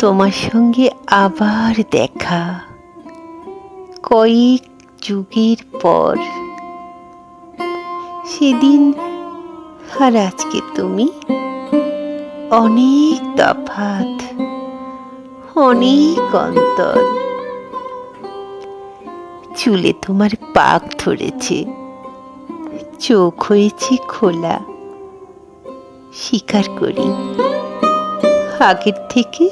তোমার সঙ্গে আবার দেখা। কয়েক যুগের পর, সেদিন আর আজকে তুমি অনেক তফাত অনেক অন্তর। চুলে তোমার পাক ধরেছে, চোখ হয়েছে খোলা স্বীকার করি। আগের থেকে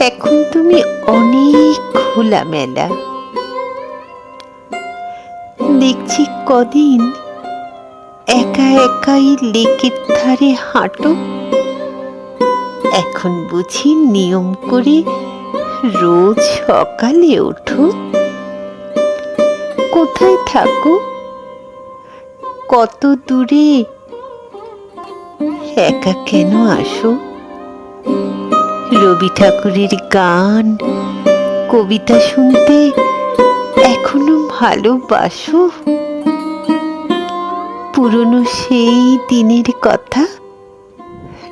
এখন তুমি অনেক খোলা মেলা দেখছি কদিন একা একাই লেকের ধারে হাঁটো। এখন বুঝি নিয়ম করে রোজ সকালে ওঠো। কোথায় থাকো? কত দূরে? একা কেন আসো? রবি ঠাকুরের গান। কবিতা শুনতে এখনও ভালোবাসো। পুরনো সেই দিনের কথা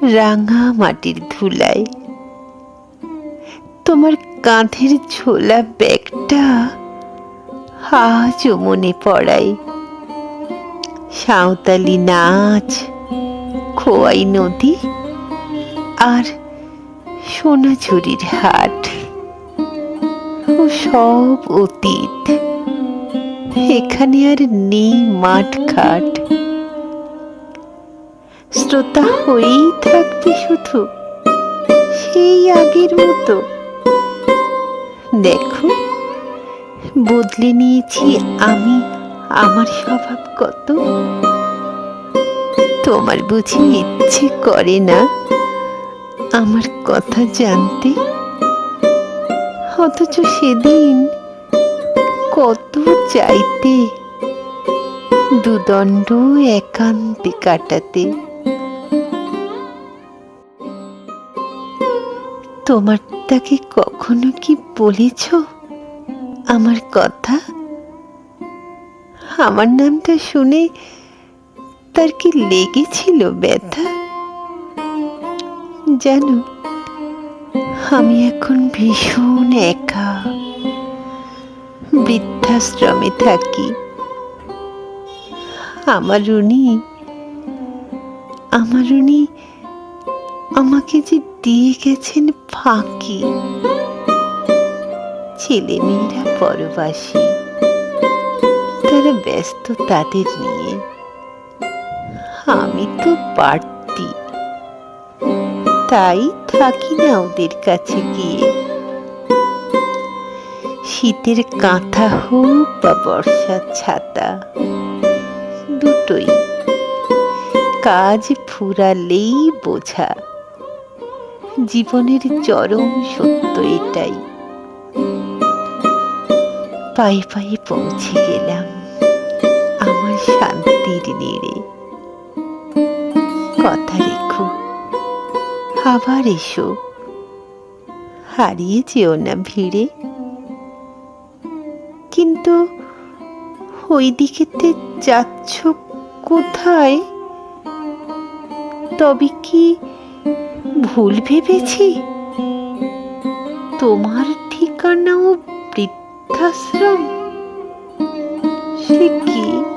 রাঙা মাটির ধুলায়। তোমার কাঁধের ঝোলা ব্যাগটা আজও মনে পড়ায়। সাঁওতালি নাচ, খোয়াই নদী আর সোনাঝুরির হাট ও সব অতীত। এখানে আর নেই মাঠ ঘাট শ্রোতা হয়েই থাকবে শুধু সেই আগের মতো। দেখো, বদলে নিয়েছি আমি আমার স্বভাব কত? তোমার বুঝি ইচ্ছে করে না? আমার কথা জানতে? অথচ সেদিন কত চাইতে দুদণ্ড একান্তে কাটাতে। তোমার তাকে কখনো কি বলেছ? আমার কথা? আমার নামটা শুনে তার কি লেগেছিল ব্যথা? জানো আমি এখন ভীষণ একা, বৃদ্ধাশ্রমে থাকি। আমার উনি আমার উনি আমাকে যে দিয়ে গেছেন ফাঁকি। ছেলে মেয়েরা পরবাসী, তারা ব্যস্ত তাদের নিয়ে। আমি তো বাড়তি তাই থাকি না ওদের কাছে গিয়ে। শীতের কাঁথা হোক বা বর্ষার ছাতা। দুটোই কাজ ফুরালেই বোঝা। জীবনের চরম সত্য এটাই। পায়ে পায়ে পৌঁছে গেলাম আমার শান্তির নেড়ে। কথা আবার এসো। হারিয়ে যেও না ভিড়ে। কিন্তু ওই দিকেতে যাচ্ছ কোথায়? তবে কি ভুল ভেবেছি? তোমার ঠিকানাও বৃদ্ধাশ্রম? সে কি?